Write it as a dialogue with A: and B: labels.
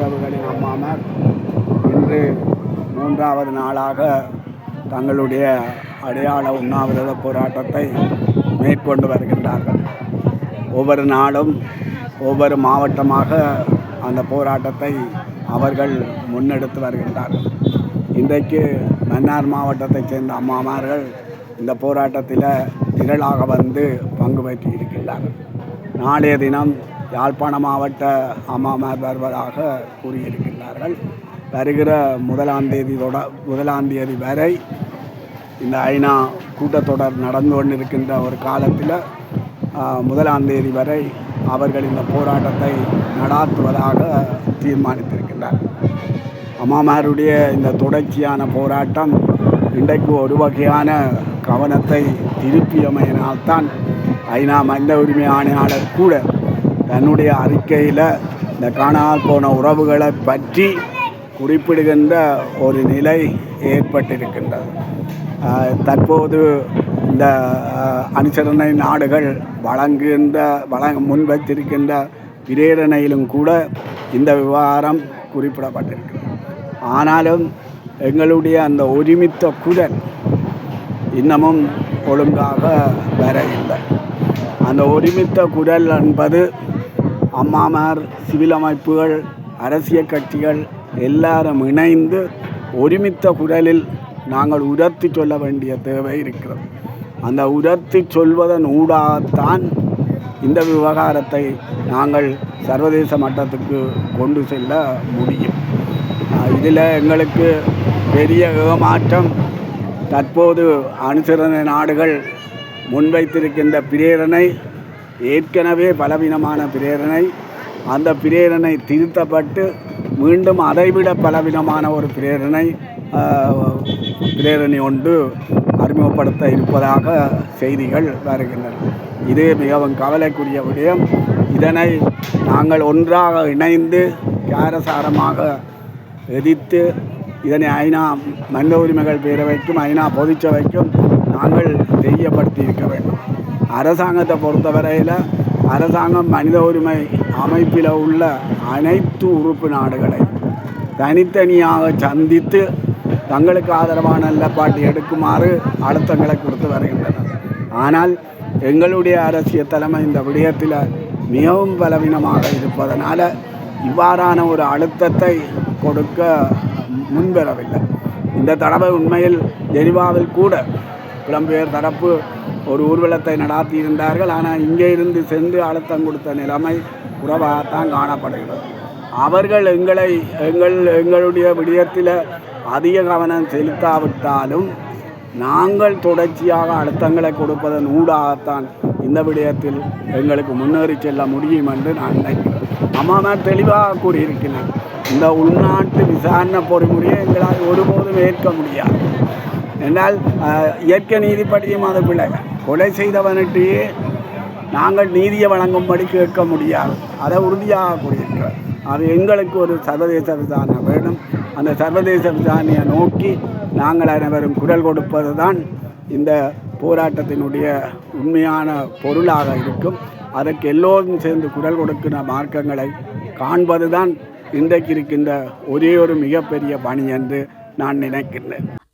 A: உறவுகளின் அம்மாமார் இன்று மூன்றாவது நாளாக தங்களுடைய அடையாள உண்ணாவிரத போராட்டத்தை மேற்கொண்டு வருகின்றார்கள். ஒவ்வொரு நாளும் ஒவ்வொரு மாவட்டமாக அந்த போராட்டத்தை அவர்கள் முன்னெடுத்து வருகின்றார்கள். இன்றைக்கு மன்னார் மாவட்டத்தைச் சேர்ந்த அம்மாமார்கள் இந்த போராட்டத்தில் திரளாக வந்து பங்கு பெற்று இருக்கின்றார்கள் நாளைய தினம் யாழ்ப்பாண மாவட்ட அம்மாமார் வருவதாக கூறியிருக்கின்றார்கள். வருகிற முதலாம் தேதி தொட முதலாம் தேதி வரை இந்த ஐநா கூட்டத்தொடர் நடந்து கொண்டிருக்கின்ற ஒரு காலத்தில் முதலாம் தேதி வரை அவர்கள் இந்த போராட்டத்தை நடாத்துவதாக தீர்மானித்திருக்கின்றார். அம்மாமாருடைய இந்த தொடர்ச்சியான போராட்டம் இன்றைக்கு ஒரு வகையான கவனத்தை திருப்பியமையினால்தான் ஐநா மனித உரிமை ஆணையாளர் கூட தன்னுடைய அறிக்கையில் இந்த காணாமல் போன உறவுகளை பற்றி குறிப்பிடுகின்ற ஒரு நிலை ஏற்பட்டிருக்கின்றது. தற்போது இந்த அனுசரணை நாடுகள் வழங்குகின்ற வழங்க முன்வைத்திருக்கின்ற பிரேரணையிலும் கூட இந்த விவகாரம் குறிப்பிடப்பட்டிருக்கிறது. ஆனாலும் எங்களுடைய அந்த ஒருமித்த குரல் இன்னமும் ஒழுங்காக வர இல்லை அந்த ஒருமித்த குரல் என்பது அம்மாமார் சிவில் அமைப்புகள் அரசியல் கட்சிகள் எல்லாரும் இணைந்து ஒருமித்த குரலில் நாங்கள் உரத்தி சொல்ல வேண்டிய தேவை இருக்கிறது. அந்த உரத்தி சொல்வதன் ஊடாகத்தான் இந்த விவகாரத்தை நாங்கள் சர்வதேச மட்டத்துக்கு கொண்டு செல்ல முடியும். இதில் எங்களுக்கு பெரிய ஏமாற்றம். தற்போது அனுசரணை நாடுகள் முன்வைத்திருக்கின்ற பிரேரணை ஏற்கனவே பலவீனமான பிரேரணை. அந்த பிரேரணை திருத்தப்பட்டு மீண்டும் அதைவிட பலவீனமான ஒரு பிரேரணை பிரேரணை ஒன்று அறிமுகப்படுத்த இருப்பதாக செய்திகள் வருகின்றன. இது மிகவும் கவலைக்குரிய விடயம். இதனை நாங்கள் ஒன்றாக இணைந்து காரசாரமாக எதிர்த்து இதனை ஐநா மனித உரிமைகள் பேரவைக்கும் ஐநா பொதுச்சபைக்கும் நாங்கள் தெரியப்படுத்தி இருக்க வேண்டும். அரசாங்கத்தை பொறுத்தவரையில் அரசாங்கம் மனித உரிமை அமைப்பில் உள்ள அனைத்து உறுப்பு நாடுகளை தனித்தனியாக சந்தித்து தங்களுக்கு ஆதரவான நிலப்பாட்டை எடுக்குமாறு அழுத்தங்களை கொடுத்து வருகின்றனர். ஆனால் எங்களுடைய அரசியல் தலைமை இந்த விடயத்தில் மிகவும் பலவீனமாக இருப்பதனால் இவ்வாறான ஒரு அழுத்தத்தை கொடுக்க முன்வரவில்லை இந்த தடவை உண்மையில் ஜெனிவாவில் கூட புலம்பெயர் தரப்பு ஒரு ஊர்வலத்தை நடாத்தி இருந்தார்கள் ஆனால் இங்கே இருந்து சென்று அழுத்தம் கொடுத்த நிலைமை உறவாகத்தான் காணப்படுகிறது. அவர்கள் எங்களை எங்கள் எங்களுடைய விடயத்தில் அதிக கவனம் செலுத்தாவிட்டாலும் நாங்கள் தொடர்ச்சியாக அழுத்தங்களை கொடுப்பதன் ஊடாகத்தான் இந்த விடயத்தில் எங்களுக்கு முன்னேறி செல்ல முடியும் என்று நான் நினைக்கிறேன். அம்மா தெளிவாக கூறியிருக்கிறேன். இந்த உள்நாட்டு விசாரணை பொறிமுறையை எங்களால் ஒருபோதும் ஏற்க முடியாது. என்றால் இயற்கை நீதிப்படி மாதப்பிள்ளை கொலை செய்தவனிட்டையே நாங்கள் நீதியை வழங்கும்படி கேட்க முடியாது. அதை உறுதியாக கூறியிருக்கிறோம் அது எங்களுக்கு ஒரு சர்வதேச விசாரணை வேணும். அந்த சர்வதேச விசாரணையை நோக்கி நாங்கள் அனைவரும் குரல் கொடுப்பது தான் இந்த போராட்டத்தினுடைய உண்மையான பொருளாக இருக்கும். அதற்கு எல்லோரும் சேர்ந்து குரல் கொடுக்கிற மார்க்கங்களை காண்பது தான் இன்றைக்கு இருக்கின்ற ஒரே ஒரு மிகப்பெரிய பணி என்று நான் நினைக்கின்றேன்.